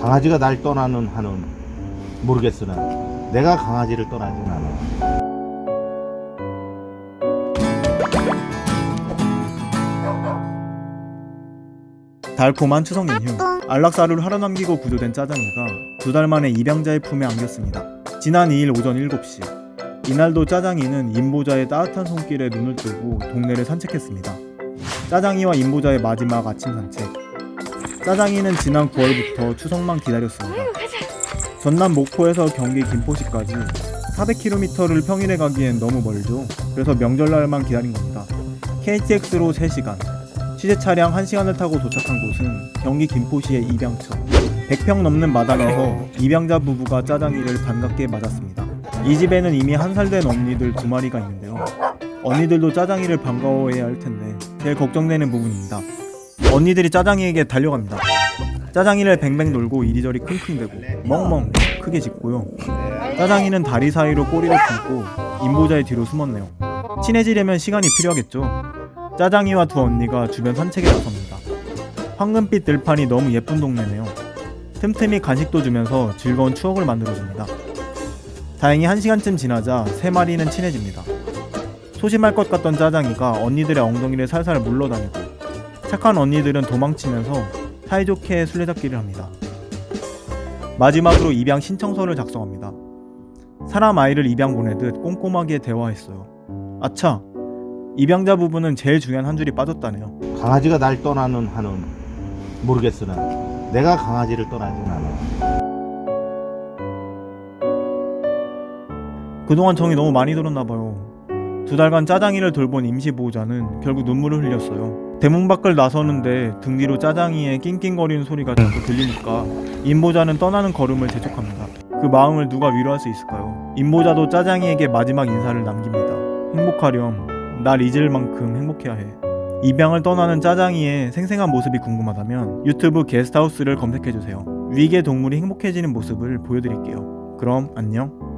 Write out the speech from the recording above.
강아지가 날 떠나는 한은 모르겠으나 내가 강아지를 떠나진 않아. 달콤한 추석 연휴 안락사를 하루 남기고 구조된 짜장이가 두 달 만에 입양자의 품에 안겼습니다. 지난 2일 오전 7시 이날도 짜장이는 임보자의 따뜻한 손길에 눈을 뜨고 동네를 산책했습니다. 짜장이와 임보자의 마지막 아침 산책 짜장이는 지난 9월부터 추석만 기다렸습니다. 전남 목포에서 경기 김포시까지 400km를 평일에 가기엔 너무 멀죠. 그래서 명절날만 기다린 겁니다. KTX로 3시간, 취재 차량 1시간을 타고 도착한 곳은 경기 김포시의 입양처. 100평 넘는 마당에서 입양자 부부가 짜장이를 반갑게 맞았습니다. 이 집에는 이미 한 살 된 언니들 두 마리가 있는데요. 언니들도 짜장이를 반가워해야 할 텐데 제일 걱정되는 부분입니다. 언니들이 짜장이에게 달려갑니다. 짜장이를 뱅뱅 돌고 이리저리 킁킁대고 멍멍 크게 짖고요. 짜장이는 다리 사이로 꼬리를 품고 임보자의 뒤로 숨었네요. 친해지려면 시간이 필요하겠죠. 짜장이와 두 언니가 주변 산책에 나섭니다. 황금빛 들판이 너무 예쁜 동네네요. 틈틈이 간식도 주면서 즐거운 추억을 만들어줍니다. 다행히 한 시간쯤 지나자 세 마리는 친해집니다. 소심할 것 같던 짜장이가 언니들의 엉덩이를 살살 물러다니고 착한 언니들은 도망치면서 사이좋게 술래잡기를 합니다. 마지막으로 입양 신청서를 작성합니다. 사람 아이를 입양 보내듯 꼼꼼하게 대화했어요. 아차, 입양자 부부는 제일 중요한 한 줄이 빠졌다네요. 강아지가 날 떠나는 한은 모르겠으나 내가 강아지를 떠나진 않아. 그동안 정이 너무 많이 들었나 봐요. 두 달간 짜장이를 돌본 임시 보호자는 결국 눈물을 흘렸어요. 대문 밖을 나서는데 등 뒤로 짜장이의 낑낑거리는 소리가 자꾸 들리니까 임보자는 떠나는 걸음을 재촉합니다. 그 마음을 누가 위로할 수 있을까요? 임보자도 짜장이에게 마지막 인사를 남깁니다. 행복하렴. 날 잊을 만큼 행복해야 해. 입양을 떠나는 짜장이의 생생한 모습이 궁금하다면 유튜브 게스트하우스를 검색해주세요. 위계 동물이 행복해지는 모습을 보여드릴게요. 그럼 안녕.